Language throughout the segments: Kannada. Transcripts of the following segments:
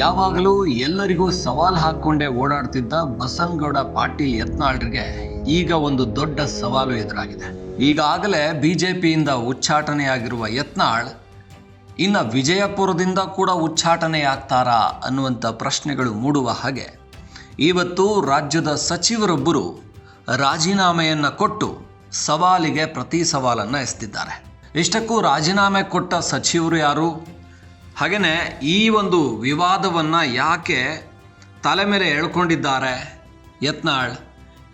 ಯಾವಾಗಲೂ ಎಲ್ಲರಿಗೂ ಸವಾಲು ಹಾಕೊಂಡೇ ಓಡಾಡ್ತಿದ್ದ ಬಸನ್ಗೌಡ ಪಾಟೀಲ್ ಯತ್ನಾಳ್ರಿಗೆ ಈಗ ಒಂದು ದೊಡ್ಡ ಸವಾಲು ಎದುರಾಗಿದೆ. ಈಗಾಗಲೇ ಬಿಜೆಪಿಯಿಂದ ಉಚ್ಚಾಟನೆಯಾಗಿರುವ ಯತ್ನಾಳ್, ಇನ್ನು ವಿಜಯಪುರದಿಂದ ಕೂಡ ಉಚ್ಚಾಟನೆಯಾಗ್ತಾರಾ ಅನ್ನುವಂಥ ಪ್ರಶ್ನೆಗಳು ಮೂಡುವ ಹಾಗೆ. ಇವತ್ತು ರಾಜ್ಯದ ಸಚಿವರೊಬ್ಬರು ರಾಜೀನಾಮೆಯನ್ನು ಕೊಟ್ಟು ಸವಾಲಿಗೆ ಪ್ರತಿ ಸವಾಲನ್ನು ಎಸ್ತಿದ್ದಾರೆ. ಇಷ್ಟಕ್ಕೂ ರಾಜೀನಾಮೆ ಕೊಟ್ಟ ಸಚಿವರು ಯಾರು? ಹಾಗೆಯೇ ಈ ಒಂದು ವಿವಾದವನ್ನು ಯಾಕೆ ತಲೆ ಮೇಲೆ ಎಳ್ಕೊಂಡಿದ್ದಾರೆ ಯತ್ನಾಳ್?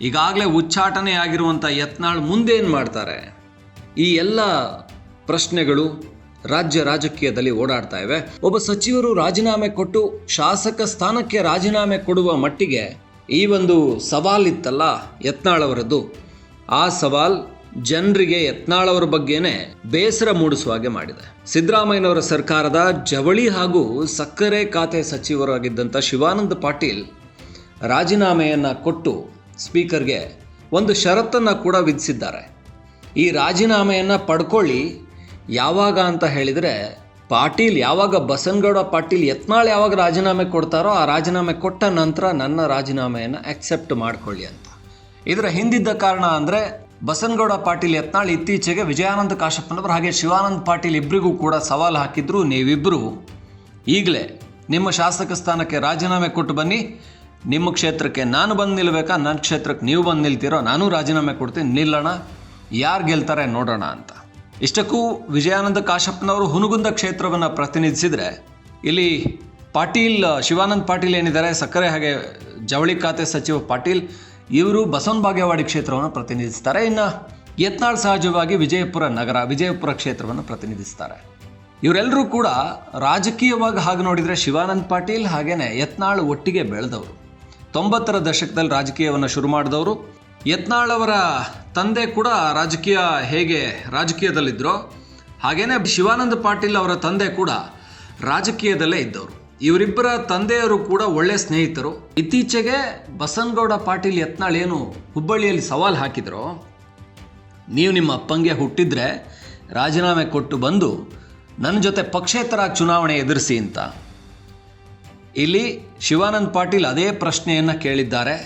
ಈಗಾಗಲೇ ಉಚ್ಚಾಟನೆ ಆಗಿರುವಂಥ ಯತ್ನಾಳ್ ಮುಂದೇನು ಮಾಡ್ತಾರೆ? ಈ ಎಲ್ಲ ಪ್ರಶ್ನೆಗಳು ರಾಜ್ಯ ರಾಜಕೀಯದಲ್ಲಿ ಓಡಾಡ್ತಾ ಇವೆ. ಒಬ್ಬ ಸಚಿವರು ರಾಜೀನಾಮೆ ಕೊಟ್ಟು ಶಾಸಕ ಸ್ಥಾನಕ್ಕೆ ರಾಜೀನಾಮೆ ಕೊಡುವ ಮಟ್ಟಿಗೆ ಈ ಒಂದು ಸವಾಲಿತ್ತಲ್ಲ ಯತ್ನಾಳ್ ಅವರದ್ದು. ಆ ಸವಾಲ್ ಜನರಿಗೆ ಯತ್ನಾಳವರ ಬಗ್ಗೆನೇ ಬೇಸರ ಮೂಡಿಸುವ ಹಾಗೆ ಮಾಡಿದೆ. ಸಿದ್ದರಾಮಯ್ಯನವರ ಸರ್ಕಾರದ ಜವಳಿ ಹಾಗೂ ಸಕ್ಕರೆ ಖಾತೆ ಸಚಿವರಾಗಿದ್ದಂಥ ಶಿವಾನಂದ ಪಾಟೀಲ್ ರಾಜೀನಾಮೆಯನ್ನು ಕೊಟ್ಟು ಸ್ಪೀಕರ್ಗೆ ಒಂದು ಷರತ್ತನ್ನು ಕೂಡ ವಿಧಿಸಿದ್ದಾರೆ. ಈ ರಾಜೀನಾಮೆಯನ್ನು ಪಡ್ಕೊಳ್ಳಿ, ಯಾವಾಗ ಅಂತ ಹೇಳಿದರೆ ಪಾಟೀಲ್ ಯಾವಾಗ ಬಸನ್ಗೌಡ ಪಾಟೀಲ್ ಯತ್ನಾಳ್ ಯಾವಾಗ ರಾಜೀನಾಮೆ ಕೊಡ್ತಾರೋ ಆ ರಾಜೀನಾಮೆ ಕೊಟ್ಟ ನಂತರ ನನ್ನ ರಾಜೀನಾಮೆಯನ್ನು ಆಕ್ಸೆಪ್ಟ್ ಮಾಡಿಕೊಳ್ಳಿ ಅಂತ. ಇದರ ಹಿಂದಿದ್ದ ಕಾರಣ ಅಂದರೆ ಬಸನಗೌಡ ಪಾಟೀಲ್ ಯತ್ನಾಳ್ ಇತ್ತೀಚೆಗೆ ವಿಜಯಾನಂದ ಕಾಶಪ್ಪನವರು ಹಾಗೆ ಶಿವಾನಂದ ಪಾಟೀಲ್ ಇಬ್ಬರಿಗೂ ಕೂಡ ಸವಾಲು ಹಾಕಿದ್ರು ನೀವಿಬ್ಬರು ಈಗಲೇ ನಿಮ್ಮ ಶಾಸಕ ಸ್ಥಾನಕ್ಕೆ ರಾಜೀನಾಮೆ ಕೊಟ್ಟು ಬನ್ನಿ. ನಿಮ್ಮ ಕ್ಷೇತ್ರಕ್ಕೆ ನಾನು ಬಂದು ನಿಲ್ಬೇಕಾ? ನನ್ನ ಕ್ಷೇತ್ರಕ್ಕೆ ನೀವು ಬಂದು ನಿಲ್ತೀರೋ? ನಾನು ರಾಜೀನಾಮೆ ಕೊಡ್ತೀನಿ. ನಿಲ್ಲೋಣ. ಯಾರು ಗೆಲ್ತಾರೆ ನೋಡೋಣ ಅಂತ. ಇಷ್ಟಕ್ಕೂ ವಿಜಯಾನಂದ ಕಾಶಪ್ಪನವರು ಹುನಗುಂದ ಕ್ಷೇತ್ರವನ್ನು ಪ್ರತಿನಿಧಿಸಿದರೆ ಇಲ್ಲಿ ಪಾಟೀಲ್, ಶಿವಾನಂದ ಪಾಟೀಲ್ ಏನಿದ್ದಾರೆ? ಸಕ್ಕರೆ ಹಾಗೆ ಜವಳಿ ಖಾತೆ ಸಚಿವ ಪಾಟೀಲ್ ಇವರು ಬಸವನ ಬಾಗೇವಾಡಿ ಕ್ಷೇತ್ರವನ್ನು ಪ್ರತಿನಿಧಿಸ್ತಾರೆ. ಇನ್ನು ಯತ್ನಾಳ್ ಸಹಜವಾಗಿ ವಿಜಯಪುರ ನಗರ, ವಿಜಯಪುರ ಕ್ಷೇತ್ರವನ್ನು ಪ್ರತಿನಿಧಿಸ್ತಾರೆ. ಇವರೆಲ್ಲರೂ ಕೂಡ ರಾಜಕೀಯವಾಗಿ ಹಾಗೆ ನೋಡಿದರೆ ಶಿವಾನಂದ್ ಪಾಟೀಲ್ ಹಾಗೇನೆ ಯತ್ನಾಳ್ ಒಟ್ಟಿಗೆ ಬೆಳೆದವರು. ತೊಂಬತ್ತರ ದಶಕದಲ್ಲಿ ರಾಜಕೀಯವನ್ನು ಶುರು ಮಾಡಿದವರು. ಯತ್ನಾಳ್ ಅವರ ತಂದೆ ಕೂಡ ರಾಜಕೀಯ ಹೇಗೆ ರಾಜಕೀಯದಲ್ಲಿದ್ದರೋ ಹಾಗೇನೆ ಶಿವಾನಂದ ಪಾಟೀಲ್ ಅವರ ತಂದೆ ಕೂಡ ರಾಜಕೀಯದಲ್ಲೇ ಇದ್ದವರು. ಇವರಿಬ್ಬರ ತಂದೆಯವರು ಕೂಡ ಒಳ್ಳೆ ಸ್ನೇಹಿತರು. ಇತ್ತೀಚೆಗೆ ಬಸನಗೌಡ ಪಾಟೀಲ್ ಯತ್ನಾಳ್ ಏನು ಹುಬ್ಬಳ್ಳಿಯಲ್ಲಿ ಸವಾಲು ಹಾಕಿದ್ರು, ನೀವು ನಿಮ್ಮ ಅಪ್ಪಂಗೆ ಹುಟ್ಟಿದ್ರೆ ರಾಜೀನಾಮೆ ಕೊಟ್ಟು ಬಂದು ನನ್ನ ಜೊತೆ ಪಕ್ಷೇತರ ಚುನಾವಣೆ ಎದುರಿಸಿ ಅಂತ. ಇಲ್ಲಿ ಶಿವಾನಂದ್ ಪಾಟೀಲ್ ಅದೇ ಪ್ರಶ್ನೆಯನ್ನು ಕೇಳಿದ್ದಾರೆ.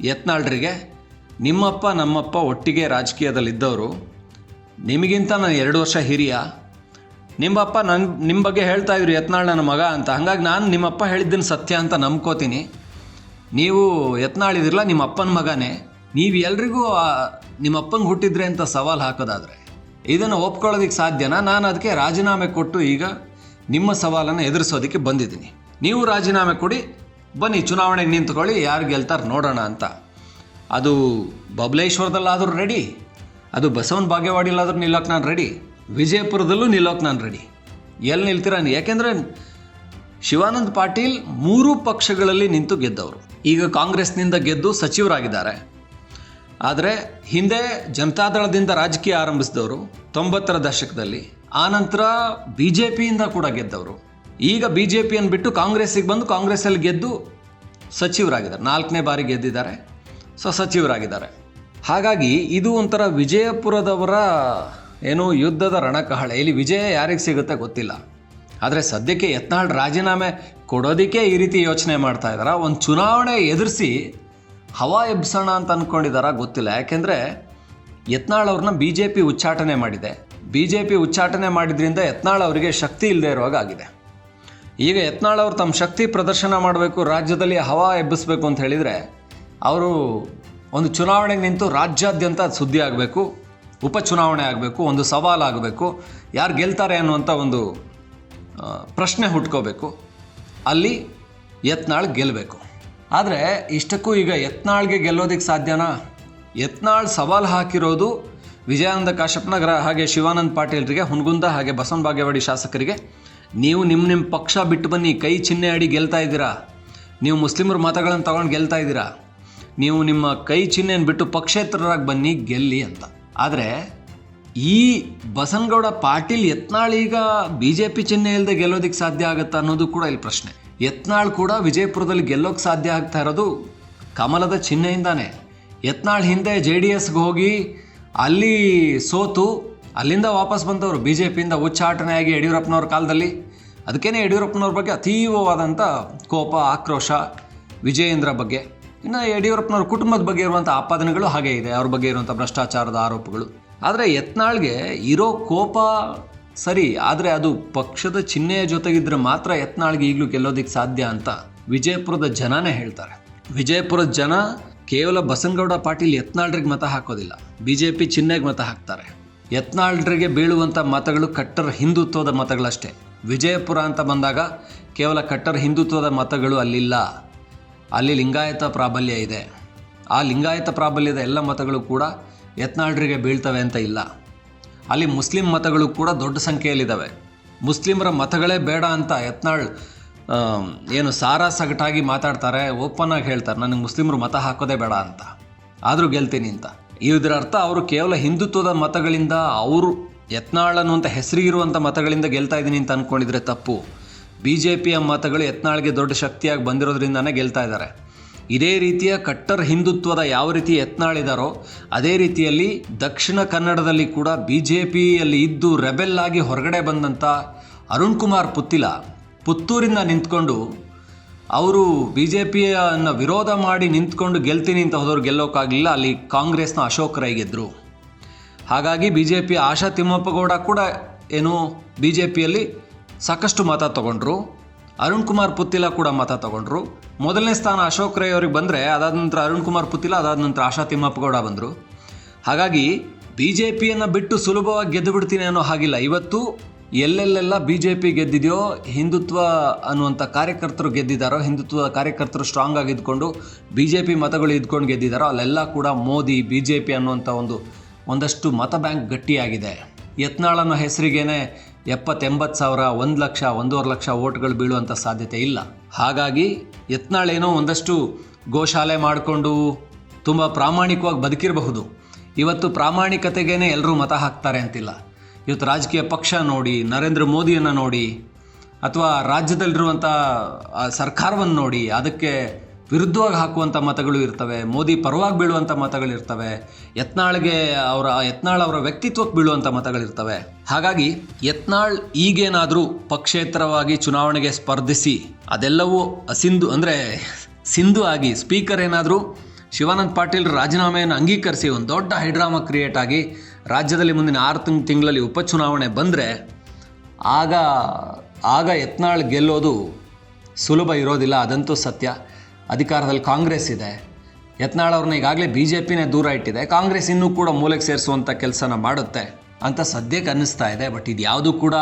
ಯತ್ನಾಳ್ರಿಗೆ, ನಿಮ್ಮಪ್ಪ ನಮ್ಮಪ್ಪ ಒಟ್ಟಿಗೆ ರಾಜಕೀಯದಲ್ಲಿದ್ದವರು. ನಿಮಗಿಂತ ನಾನು ಎರಡು ವರ್ಷ ಹಿರಿಯ. ನಿಮ್ಮಪ್ಪ ನನ್ನ ನಿಮ್ಮ ಬಗ್ಗೆ ಹೇಳ್ತಾ ಇದ್ರು ಯತ್ನಾಳ್ ನನ್ನ ಮಗ ಅಂತ. ಹಾಗಾಗಿ ನಾನು ನಿಮ್ಮಪ್ಪ ಹೇಳಿದ್ದನ್ನು ಸತ್ಯ ಅಂತ ನಂಬ್ಕೋತೀನಿ. ನೀವು ಯತ್ನಾಳ್ ಇದಿರಲ್ಲ ನಿಮ್ಮ ಅಪ್ಪನ ಮಗನೇ, ನೀವು ಎಲ್ರಿಗೂ ನಿಮ್ಮ ಅಪ್ಪಂಗೆ ಹುಟ್ಟಿದ್ರೆ ಅಂತ ಸವಾಲು ಹಾಕೋದಾದರೆ, ಇದನ್ನು ಒಪ್ಕೊಳ್ಳೋದಕ್ಕೆ ಸಾಧ್ಯನಾ? ನಾನು ಅದಕ್ಕೆ ರಾಜೀನಾಮೆ ಕೊಟ್ಟು ಈಗ ನಿಮ್ಮ ಸವಾಲನ್ನು ಎದುರಿಸೋದಕ್ಕೆ ಬಂದಿದ್ದೀನಿ. ನೀವು ರಾಜೀನಾಮೆ ಕೊಡಿ, ಬನ್ನಿ ಚುನಾವಣೆಗೆ ನಿಂತ್ಕೊಳ್ಳಿ, ಯಾರು ಗೆಲ್ತಾರೆ ನೋಡೋಣ ಅಂತ. ಅದು ಬಬಲೇಶ್ವರದಲ್ಲಾದರೂ ರೆಡಿ ಅದು ಬಸವನ ಬಾಗೇವಾಡಿಲಾದ್ರೂ ನಿಲ್ಲಕ್ಕೆ ನಾನು ರೆಡಿ ವಿಜಯಪುರದಲ್ಲೂ ನಿಲ್ಲೋಕೆ ನಾನು ರೆಡಿ ಎಲ್ಲಿ ನಿಲ್ತೀರ ಯಾಕೆಂದ್ರೆ ಯಾಕೆಂದರೆ ಶಿವಾನಂದ್ ಪಾಟೀಲ್ ಮೂರು ಪಕ್ಷಗಳಲ್ಲಿ ನಿಂತು ಗೆದ್ದವರು. ಈಗ ಕಾಂಗ್ರೆಸ್ನಿಂದ ಗೆದ್ದು ಸಚಿವರಾಗಿದ್ದಾರೆ. ಆದರೆ ಹಿಂದೆ ಜನತಾದಳದಿಂದ ರಾಜಕೀಯ ಆರಂಭಿಸಿದವರು ತೊಂಬತ್ತರ ದಶಕದಲ್ಲಿ ಆನಂತರ ಬಿ ಜೆ ಪಿಯಿಂದ ಕೂಡ ಗೆದ್ದವರು. ಈಗ ಬಿ ಜೆ ಪಿಯನ್ನು ಬಿಟ್ಟು ಕಾಂಗ್ರೆಸ್ಸಿಗೆ ಬಂದು ಕಾಂಗ್ರೆಸ್ಸಲ್ಲಿ ಗೆದ್ದು ಸಚಿವರಾಗಿದ್ದಾರೆ. ನಾಲ್ಕನೇ ಬಾರಿ ಗೆದ್ದಿದ್ದಾರೆ, ಸೊ ಸಚಿವರಾಗಿದ್ದಾರೆ. ಹಾಗಾಗಿ ಇದು ಒಂಥರ ವಿಜಯಪುರದವರ ಏನು ಯುದ್ಧದ ರಣಕಹಳೆ. ಇಲ್ಲಿ ವಿಜಯ ಯಾರಿಗೆ ಸಿಗುತ್ತೆ ಗೊತ್ತಿಲ್ಲ. ಆದರೆ ಸದ್ಯಕ್ಕೆ ಯತ್ನಾಳ್ ರಾಜೀನಾಮೆ ಕೊಡೋದಕ್ಕೆ ಈ ರೀತಿ ಯೋಚನೆ ಮಾಡ್ತಾ ಇದ್ದಾರಾ ಒಂದು ಚುನಾವಣೆ ಎದುರಿಸಿ ಹವಾ ಎಬ್ಸೋಣ ಅಂತ ಅಂದ್ಕೊಂಡಿದಾರ ಗೊತ್ತಿಲ್ಲ. ಯಾಕೆಂದರೆ ಯತ್ನಾಳ್ ಅವ್ರನ್ನ ಬಿ ಜೆ ಪಿ ಉಚ್ಚಾಟನೆ ಮಾಡಿದೆ. ಬಿ ಜೆ ಪಿ ಉಚ್ಚಾಟನೆ ಮಾಡಿದ್ರಿಂದ ಯತ್ನಾಳ್ ಅವರಿಗೆ ಶಕ್ತಿ ಇಲ್ಲದೆ ಇರುವಾಗ ಆಗಿದೆ. ಈಗ ಯತ್ನಾಳ್ ಅವರು ತಮ್ಮ ಶಕ್ತಿ ಪ್ರದರ್ಶನ ಮಾಡಬೇಕು, ರಾಜ್ಯದಲ್ಲಿ ಹವಾ ಎಬ್ಬಿಸ್ಬೇಕು ಅಂತ ಹೇಳಿದರೆ, ಅವರು ಒಂದು ಚುನಾವಣೆಗೆ ನಿಂತು ರಾಜ್ಯಾದ್ಯಂತ ಸುದ್ದಿ ಆಗಬೇಕು. ಉಪಚುನಾವಣೆ ಆಗಬೇಕು, ಒಂದು ಸವಾಲು ಆಗಬೇಕು, ಯಾರು ಗೆಲ್ತಾರೆ ಅನ್ನುವಂಥ ಒಂದು ಪ್ರಶ್ನೆ ಹುಟ್ಕೋಬೇಕು. ಅಲ್ಲಿ ಯತ್ನಾಳ್ ಗೆಲ್ಲಬೇಕು ಆದರೆ ಇಷ್ಟಕ್ಕೂ ಈಗ ಯತ್ನಾಳ್ಗೆ ಗೆಲ್ಲೋದಕ್ಕೆ ಸಾಧ್ಯನಾ? ಯತ್ನಾಳ್ ಸವಾಲು ಹಾಕಿರೋದು ವಿಜಯಾನಂದ ಕಾಶಪ್ಪನಗರ ಹಾಗೆ ಶಿವಾನಂದ ಪಾಟೀಲ್ರಿಗೆ, ಹುನಗುಂದ ಹಾಗೆ ಬಸವನ ಬಾಗೇವಾಡಿ ಶಾಸಕರಿಗೆ. ನೀವು ನಿಮ್ಮ ನಿಮ್ಮ ಪಕ್ಷ ಬಿಟ್ಟು ಬನ್ನಿ, ಕೈ ಚಿಹ್ನೆ ಅಡಿ ಗೆಲ್ತಾ ಇದ್ದೀರಾ? ನೀವು ಮುಸ್ಲಿಮರ ಮತಗಳನ್ನು ತಗೊಂಡು ಗೆಲ್ತಾ ಇದ್ದೀರಾ? ನೀವು ನಿಮ್ಮ ಕೈ ಚಿಹ್ನೆಯನ್ನು ಬಿಟ್ಟು ಪಕ್ಷೇತರರಾಗಿ ಬನ್ನಿ, ಗೆಲ್ಲಿ ಅಂತ. ಆದರೆ ಈ ಬಸನಗೌಡ ಪಾಟೀಲ್ ಯತ್ನಾಳ್ ಈಗ ಬಿ ಜೆ ಪಿ ಚಿಹ್ನೆ ಇಲ್ಲದೆ ಗೆಲ್ಲೋದಕ್ಕೆ ಸಾಧ್ಯ ಆಗುತ್ತಾ ಅನ್ನೋದು ಕೂಡ ಇಲ್ಲಿ ಪ್ರಶ್ನೆ. ಯತ್ನಾಳ್ ಕೂಡ ವಿಜಯಪುರದಲ್ಲಿ ಗೆಲ್ಲೋಕ್ಕೆ ಸಾಧ್ಯ ಆಗ್ತಾ ಇರೋದು ಕಮಲದ ಚಿಹ್ನೆಯಿಂದಾನೆ. ಯತ್ನಾಳ್ ಹಿಂದೆ ಜೆ ಡಿ ಎಸ್ಗೆ ಹೋಗಿ ಅಲ್ಲಿ ಸೋತು, ಅಲ್ಲಿಂದ ವಾಪಸ್ ಬಂದವರು ಬಿ ಜೆ ಪಿಯಿಂದ ಉಚ್ಚಾಟನೆಯಾಗಿ ಯಡಿಯೂರಪ್ಪನವ್ರ ಕಾಲದಲ್ಲಿ. ಅದಕ್ಕೇನೆ ಯಡಿಯೂರಪ್ಪನವ್ರ ಬಗ್ಗೆ ಅತೀವವಾದಂಥ ಕೋಪ, ಆಕ್ರೋಶ ವಿಜಯೇಂದ್ರ ಬಗ್ಗೆ. ಇನ್ನು ಯಡಿಯೂರಪ್ಪನವ್ರ ಕುಟುಂಬದ ಬಗ್ಗೆ ಇರುವಂಥ ಆಪಾದನೆಗಳು ಹಾಗೆ ಇದೆ. ಅವ್ರ ಬಗ್ಗೆ ಇರುವಂಥ ಭ್ರಷ್ಟಾಚಾರದ ಆರೋಪಗಳು. ಆದರೆ ಯತ್ನಾಳ್ಗೆ ಇರೋ ಕೋಪ ಸರಿ, ಆದರೆ ಅದು ಪಕ್ಷದ ಚಿಹ್ನೆಯ ಜೊತೆಗಿದ್ರೆ ಮಾತ್ರ ಯತ್ನಾಳ್ಗೆ ಈಗಲೂ ಗೆಲ್ಲೋದಿಕ್ಕೆ ಸಾಧ್ಯ ಅಂತ ವಿಜಯಪುರದ ಜನನೇ ಹೇಳ್ತಾರೆ. ವಿಜಯಪುರದ ಜನ ಕೇವಲ ಬಸನಗೌಡ ಪಾಟೀಲ್ ಯತ್ನಾಳ್ರಿಗೆ ಮತ ಹಾಕೋದಿಲ್ಲ. ಬಿ ಜೆ ಪಿ ಚಿಹ್ನೆಗೆ ಮತ ಹಾಕ್ತಾರೆ. ಯತ್ನಾಳ್ರಿಗೆ ಬೀಳುವಂಥ ಮತಗಳು ಕಟ್ಟರ್ ಹಿಂದುತ್ವದ ಮತಗಳಷ್ಟೇ. ವಿಜಯಪುರ ಅಂತ ಬಂದಾಗ ಕೇವಲ ಕಟ್ಟರ್ ಹಿಂದುತ್ವದ ಮತಗಳು ಅಲ್ಲಿಲ್ಲ. ಅಲ್ಲಿ ಲಿಂಗಾಯತ ಪ್ರಾಬಲ್ಯ ಇದೆ. ಆ ಲಿಂಗಾಯತ ಪ್ರಾಬಲ್ಯದ ಎಲ್ಲ ಮತಗಳು ಕೂಡ ಯತ್ನಾಳ್ರಿಗೆ ಬೀಳ್ತವೆ ಅಂತ ಇಲ್ಲ. ಅಲ್ಲಿ ಮುಸ್ಲಿಂ ಮತಗಳು ಕೂಡ ದೊಡ್ಡ ಸಂಖ್ಯೆಯಲ್ಲಿದ್ದಾವೆ. ಮುಸ್ಲಿಮರ ಮತಗಳೇ ಬೇಡ ಅಂತ ಯತ್ನಾಳ್ ಏನು ಸಾರಾ ಸಗಟಾಗಿ ಮಾತಾಡ್ತಾರೆ, ಓಪನ್ ಆಗಿ ಹೇಳ್ತಾರೆ, ನನಗೆ ಮುಸ್ಲಿಮರು ಮತ ಹಾಕೋದೇ ಬೇಡ ಅಂತ. ಆದರೂ ಗೆಲ್ತೀನಿ ಅಂತ. ಇದರ ಅರ್ಥ ಅವರು ಕೇವಲ ಹಿಂದುತ್ವದ ಮತಗಳಿಂದ ಅವರು ಯತ್ನಾಳ್ ಅನ್ನುವಂಥ ಹೆಸರಿಗಿರುವಂಥ ಮತಗಳಿಂದ ಗೆಲ್ತಾ ಇದ್ದೀನಿ ಅಂತ ಅಂದ್ಕೊಂಡಿದ್ರೆ ತಪ್ಪು. ಬಿ ಜೆ ಪಿಯ ಮತಗಳು ಯತ್ನಾಳ್ಗೆ ದೊಡ್ಡ ಶಕ್ತಿಯಾಗಿ ಬಂದಿರೋದ್ರಿಂದನೇ ಗೆಲ್ತಾ ಇದ್ದಾರೆ. ಇದೇ ರೀತಿಯ ಕಟ್ಟರ್ ಹಿಂದುತ್ವದ ಯಾವ ರೀತಿ ಯತ್ನಾಳಿದಾರೋ ಅದೇ ರೀತಿಯಲ್ಲಿ ದಕ್ಷಿಣ ಕನ್ನಡದಲ್ಲಿ ಕೂಡ ಬಿ ಜೆ ಪಿಯಲ್ಲಿ ಇದ್ದು ರೆಬೆಲ್ ಆಗಿ ಹೊರಗಡೆ ಬಂದಂಥ ಅರುಣ್ ಕುಮಾರ್ ಪುತ್ತಿಲ ಪುತ್ತೂರಿಂದ ನಿಂತ್ಕೊಂಡು, ಅವರು ಬಿ ಜೆ ಪಿಯನ್ನು ವಿರೋಧ ಮಾಡಿ ನಿಂತ್ಕೊಂಡು ಗೆಲ್ತೀನಿ ಅಂತ ಹೋದವ್ರು ಗೆಲ್ಲೋಕ್ಕಾಗಲಿಲ್ಲ ಅಲ್ಲಿ ಕಾಂಗ್ರೆಸ್ನ ಅಶೋಕ್ ರೈ ಗೆದ್ದರು ಹಾಗಾಗಿ B J P Asha Thimmappagowda ಕೂಡ ಏನು ಬಿ ಜೆ ಪಿಯಲ್ಲಿ ಸಾಕಷ್ಟು ಮತ ತಗೊಂಡ್ರು. ಅರುಣ್ ಕುಮಾರ್ ಪುತ್ತಿಲ ಕೂಡ ಮತ ತಗೊಂಡ್ರು. ಮೊದಲನೇ ಸ್ಥಾನ ಅಶೋಕ್ ರೈ ಅವ್ರಿಗೆ ಬಂದರೆ ಅದಾದ ನಂತರ ಅರುಣ್ ಕುಮಾರ್ ಪುತ್ತಿಲ, ಅದಾದ ನಂತರ ಆಶಾ ತಿಮ್ಮಪ್ಪಗೌಡ ಬಂದರು. ಹಾಗಾಗಿ ಬಿ ಜೆ ಪಿಯನ್ನು ಬಿಟ್ಟು ಸುಲಭವಾಗಿ ಗೆದ್ದು ಬಿಡ್ತೀನಿ ಅನ್ನೋ ಹಾಗಿಲ್ಲ. ಇವತ್ತು ಎಲ್ಲೆಲ್ಲೆಲ್ಲ ಬಿ ಜೆ ಪಿ ಗೆದ್ದಿದೆಯೋ, ಹಿಂದುತ್ವ ಅನ್ನುವಂಥ ಕಾರ್ಯಕರ್ತರು ಗೆದ್ದಿದ್ದಾರೋ, ಹಿಂದುತ್ವದ ಕಾರ್ಯಕರ್ತರು ಸ್ಟ್ರಾಂಗ್ ಆಗಿದ್ಕೊಂಡು ಬಿ ಜೆ ಪಿ ಮತಗಳು ಇದ್ಕೊಂಡು ಗೆದ್ದಿದ್ದಾರೋ, ಅಲ್ಲೆಲ್ಲ ಕೂಡ ಮೋದಿ ಬಿ ಜೆ ಪಿ ಅನ್ನುವಂಥ ಒಂದು ಒಂದಷ್ಟು ಮತ ಬ್ಯಾಂಕ್ ಗಟ್ಟಿಯಾಗಿದೆ. ಯತ್ನಾಳ್ ಅನ್ನೋ ಹೆಸರಿಗೇನೆ ಎಪ್ಪತ್ತೆಂಬತ್ತು ಸಾವಿರ, ಒಂದು ಲಕ್ಷ, ಒಂದೂವರೆ ಲಕ್ಷ ಓಟ್ಗಳು ಬೀಳುವಂಥ ಸಾಧ್ಯತೆ ಇಲ್ಲ. ಹಾಗಾಗಿ ಯತ್ನಾಳೇನೋ ಒಂದಷ್ಟು ಗೋಶಾಲೆ ಮಾಡಿಕೊಂಡು ತುಂಬ ಪ್ರಾಮಾಣಿಕವಾಗಿ ಬದುಕಿರಬಹುದು. ಇವತ್ತು ಪ್ರಾಮಾಣಿಕತೆಗೇನೆ ಎಲ್ಲರೂ ಮತ ಹಾಕ್ತಾರೆ ಅಂತಿಲ್ಲ. ಇವತ್ತು ರಾಜಕೀಯ ಪಕ್ಷ ನೋಡಿ, ನರೇಂದ್ರ ಮೋದಿಯನ್ನು ನೋಡಿ, ಅಥವಾ ರಾಜ್ಯದಲ್ಲಿರುವಂಥ ಸರ್ಕಾರವನ್ನು ನೋಡಿ, ಅದಕ್ಕೆ ವಿರುದ್ಧವಾಗಿ ಹಾಕುವಂಥ ಮತಗಳು ಇರ್ತವೆ, ಮೋದಿ ಪರವಾಗಿ ಬೀಳುವಂಥ ಮತಗಳಿರ್ತವೆ ಯತ್ನಾಳ್ಗೆ ಅವರ, ಯತ್ನಾಳ್ ಅವರ ವ್ಯಕ್ತಿತ್ವಕ್ಕೆ ಬೀಳುವಂಥ ಮತಗಳಿರ್ತವೆ ಹಾಗಾಗಿ ಯತ್ನಾಳ್ ಈಗೇನಾದರೂ ಪಕ್ಷೇತರವಾಗಿ ಚುನಾವಣೆಗೆ ಸ್ಪರ್ಧಿಸಿ, ಅದೆಲ್ಲವೂ ಅಸಿಂಧು, ಅಂದರೆ ಸಿಂಧು ಆಗಿ ಸ್ಪೀಕರ್ ಏನಾದರೂ ಶಿವಾನಂದ ಪಾಟೀಲ್ ರಾಜೀನಾಮೆಯನ್ನು ಅಂಗೀಕರಿಸಿ ಒಂದು ದೊಡ್ಡ ಹೈಡ್ರಾಮ ಕ್ರಿಯೇಟ್ ಆಗಿ ರಾಜ್ಯದಲ್ಲಿ ಮುಂದಿನ ಆರು ತಿಂಗ್ ತಿಂಗಳಲ್ಲಿ ಉಪಚುನಾವಣೆ ಬಂದರೆ ಆಗ ಆಗ ಯತ್ನಾಳ್ ಗೆಲ್ಲೋದು ಸುಲಭ ಇರೋದಿಲ್ಲ, ಅದಂತೂ ಸತ್ಯ. ಅಧಿಕಾರದಲ್ಲಿ ಕಾಂಗ್ರೆಸ್ ಇದೆ. ಯತ್ನಾಳ್ ಅವ್ರನ್ನ ಈಗಾಗಲೇ ಬಿ ಜೆ ಪಿನೇ ದೂರ ಇಟ್ಟಿದೆ. ಕಾಂಗ್ರೆಸ್ ಇನ್ನೂ ಕೂಡ ಮೂಲೆಗೆ ಸೇರಿಸುವಂಥ ಕೆಲಸನ ಮಾಡುತ್ತೆ. ಅಂತ ಸದ್ಯಕ್ಕೆ ಅನ್ನಿಸ್ತಾ ಇದೆ. ಬಟ್ ಇದು ಯಾವುದು ಕೂಡ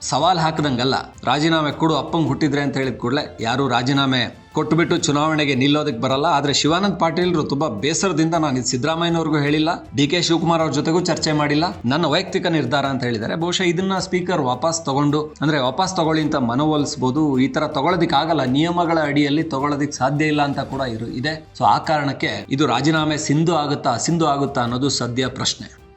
ಸವಾಲು ಹಾಕ್ದಂಗಲ್ಲ. ರಾಜೀನಾಮೆ ಕೊಡು ಅಪ್ಪಂಗೆ ಹುಟ್ಟಿದ್ರೆ ಅಂತ ಹೇಳಿದ ಕೂಡಲೇ ಯಾರೂ ರಾಜೀನಾಮೆ ಕೊಟ್ಟುಬಿಟ್ಟು ಚುನಾವಣೆಗೆ ನಿಲ್ಲೋದಕ್ಕೆ ಬರಲ್ಲ. ಆದರೆ ಶಿವಾನಂದ ಪಾಟೀಲ್ರು ತುಂಬಾ ಬೇಸರದಿಂದ ನಾನು ಸಿದ್ದರಾಮಯ್ಯನವ್ರಿಗೂ ಹೇಳಿಲ್ಲ, ಡಿ ಕೆ ಶಿವಕುಮಾರ್ ಅವ್ರ ಜೊತೆಗೂ ಚರ್ಚೆ ಮಾಡಿಲ್ಲ. ನನ್ನ ವೈಯಕ್ತಿಕ ನಿರ್ಧಾರ ಅಂತ ಹೇಳಿದ್ದಾರೆ. ಬಹುಶಃ ಇದನ್ನ ಸ್ಪೀಕರ್ ವಾಪಸ್ ತಗೊಂಡು, ಅಂದ್ರೆ ವಾಪಸ್ ತಗೊಳ್ಳಿ ಅಂತ ಮನವೊಲಿಸಬಹುದು ಈ ತರ ತಗೊಳ್ಳೋದಿಕ್ ಆಗಲ್ಲ ನಿಯಮಗಳ ಅಡಿಯಲ್ಲಿ ತಗೊಳ್ಳೋದಿಕ್ ಸಾಧ್ಯ ಇಲ್ಲ ಅಂತ ಕೂಡ ಇದೆ. ಸೊ ಆ ಕಾರಣಕ್ಕೆ ಇದು ರಾಜೀನಾಮೆ ಸಿಂಧು ಆಗುತ್ತಾ ಸಿಂಧು ಆಗುತ್ತಾ ಅನ್ನೋದು ಸದ್ಯ ಪ್ರಶ್ನೆ.